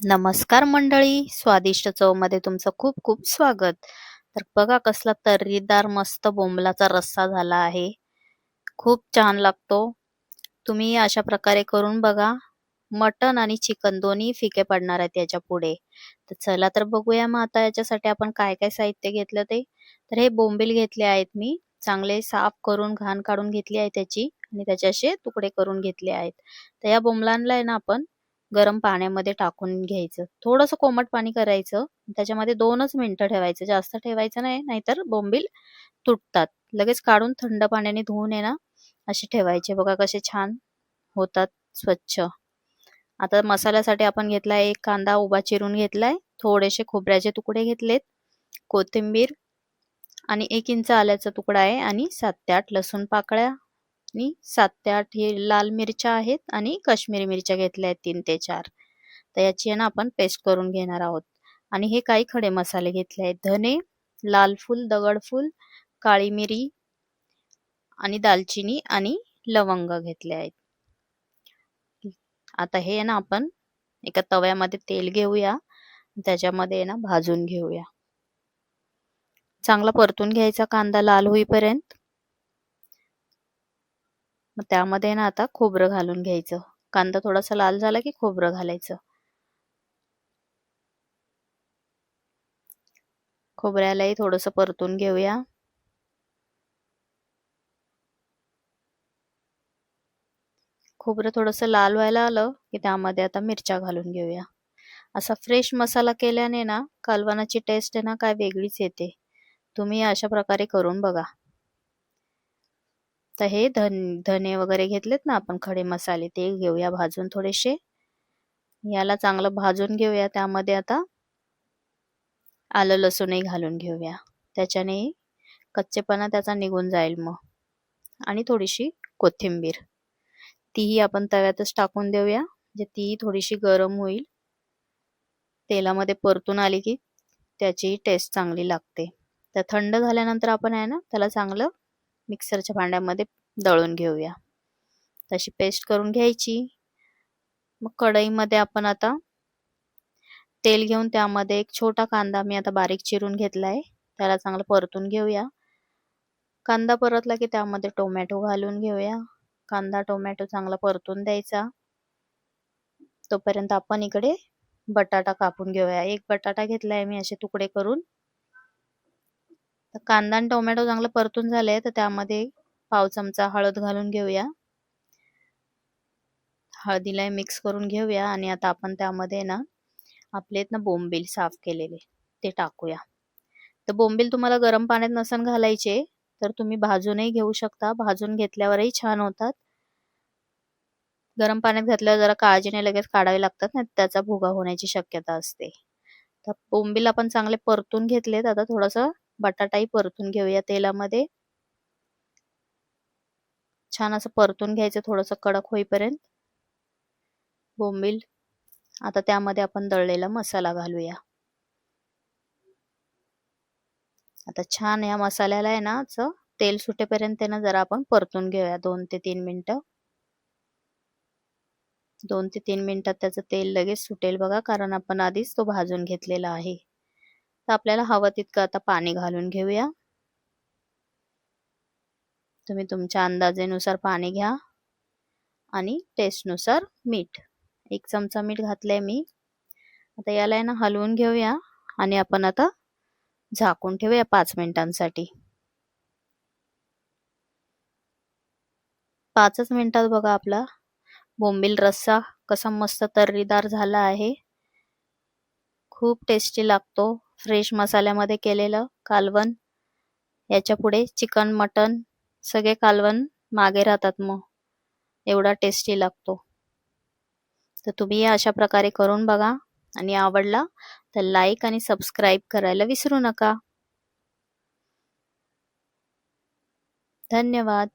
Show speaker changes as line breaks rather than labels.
नमस्कार मंडळी स्वादिष्ट चवमध्ये तुमचं खूप खूप स्वागत. तर बघा कसला तर्रीदार मस्त बोंबलाचा रस्सा झाला आहे. खूप छान लागतो. तुम्ही अशा प्रकारे करून बघा. मटन आणि चिकन दोन्ही फिके पडणार आहेत याच्यापुढे. तर चला तर बघूया मग आता याच्यासाठी आपण काय काय साहित्य घेतलं ते. तर हे बोंबील घेतले आहेत मी. चांगले साफ करून घाण काढून घेतली आहे त्याची आणि त्याचे असे तुकडे करून घेतले आहेत. तर या बोंबलांना आहे ना आपण गरम पाण्यामध्ये टाकून घ्यायचं. थोडंसं कोमट पाणी करायचं. त्याच्यामध्ये दोनच मिनिटं ठेवायचं. जास्त ठेवायचं नाही नाहीतर बोंबील तुटतात. लगेच काढून थंड पाण्याने धुवून आहे ना असे ठेवायचे. बघा कसे छान होतात स्वच्छ. आता मसाल्यासाठी आपण घेतलाय एक कांदा उभा चिरून घेतलाय. थोडेसे खोबऱ्याचे तुकडे घेतलेत. कोथिंबीर आणि एक इंच आल्याचा तुकडा आहे आणि सात ते आठ लसूण पाकळ्या मी सात ते आठ हे लाल मिरच्या आहेत आणि काश्मीरी मिरच्या घेतल्या आहेत तीन ते चार. तर याची आहे ना आपण पेस्ट करून घेणार आहोत. आणि हे काही खडे मसाले घेतले आहेत. धने लाल फूल दगड फूल काळी मिरी आणि दालचिनी आणि लवंग घेतले आहेत. आता हे ना आपण एका तव्यामध्ये तेल घेऊया. त्याच्यामध्ये ना भाजून घेऊया. चांगला परतून घ्यायचा कांदा लाल होईपर्यंत. मग त्यामध्ये ना आता खोबरं घालून घ्यायचं. कांदा थोडासा लाल झाला की खोबरं घालायचं. खोबऱ्यालाही थोडस परतून घेऊया. खोबरं थोडस लाल व्हायला आलं की त्यामध्ये आता मिरच्या घालून घेऊया. असा फ्रेश मसाला केल्याने ना कालवनाची टेस्ट आहे ना काय वेगळीच येते. तुम्ही अशा प्रकारे करून बघा. तर हे धन धने वगैरे घेतलेत ना आपण खडे मसाले ते घेऊया भाजून थोडेसे. याला चांगलं भाजून घेऊया त्यामध्ये आता. आलं लसूणही घालून घेऊया. त्याच्याने कच्चेपणा त्याचा निघून जाईल मग. आणि थोडीशी कोथिंबीर. तीही आपण तव्यातच टाकून देऊया. म्हणजे तीही थोडीशी गरम होईल. तेलामध्ये परतून आली की त्याची टेस्ट चांगली लागते. तर थंड झाल्यानंतर आपण आहे ना त्याला चांगलं मिक्सरच्या भांड्यामध्ये दळून घेऊया. तशी पेस्ट करून घ्यायची. मग कढईमध्ये आपण आता तेल घेऊन त्यामध्ये एक छोटा कांदा मी आता बारीक चिरून घेतलाय. त्याला चांगलं परतून घेऊया. कांदा परतला की त्यामध्ये टोमॅटो घालून घेऊया. कांदा टोमॅटो चांगला परतून द्यायचा. तोपर्यंत आपण इकडे बटाटा कापून घेऊया. एक बटाटा घेतलाय मी असे तुकडे करून. तर कांदा आणि टोमॅटो चांगलं परतून झाले तर त्यामध्ये पाव चमचा हळद घालून घेऊया. हळदीला मिक्स करून घेऊया आणि आता आपण त्यामध्ये ना आपले ना बोंबील साफ केलेले ते टाकूया. तर बोंबील तुम्हाला गरम पाण्यात नसन घालायचे तर तुम्ही भाजूनही घेऊ शकता. भाजून घेतल्यावरही छान होतात. गरम पाण्यात घातल्यावर जरा काळजीने लगेच काढावे लागतात ना त्याचा भुगा होण्याची शक्यता असते. तर बोंबील आपण चांगले परतून घेतलेत. आता थोडंसं बटाटाही परतून घेऊया तेलामध्ये. छान असं परतून घ्यायचं थोडस कडक होईपर्यंत. बोंबील. आता त्यामध्ये आपण दळलेला मसाला घालूया. आता छान या मसाल्याला आहे ना असं तेल सुटेपर्यंत ना जरा आपण परतून घेऊया दोन ते तीन मिनटं. दोन ते तीन मिनिटात त्याचं तेल लगेच सुटेल बघा कारण आपण आधीच तो भाजून घेतलेला आहे. तर आपल्याला हवं तितकं आता पाणी घालून घेऊया. तुम्ही तुमच्या अंदाजेनुसार पाणी घ्या आणि टेस्टनुसार मीठ. एक चमचा मीठ घातलंय मी. आता याला आहे ना हलवून घेऊया आणि आपण आता झाकून ठेवूया पाच मिनिटांसाठी. पाचच मिनिटात बघा आपला बोंबील रस्सा कसा मस्त तर्रीदार झाला आहे. खूप टेस्टी लागतो. फ्रेश मसाल्यामध्ये केलेलं कालवण. याच्यापुढे चिकन मटन सगळे कालवण मागे राहतात मग. एवढा टेस्टी लागतो. तर तुम्ही अशा प्रकारे करून बघा. आणि आवडला तर लाईक आणि सबस्क्राईब करायला विसरू नका. धन्यवाद.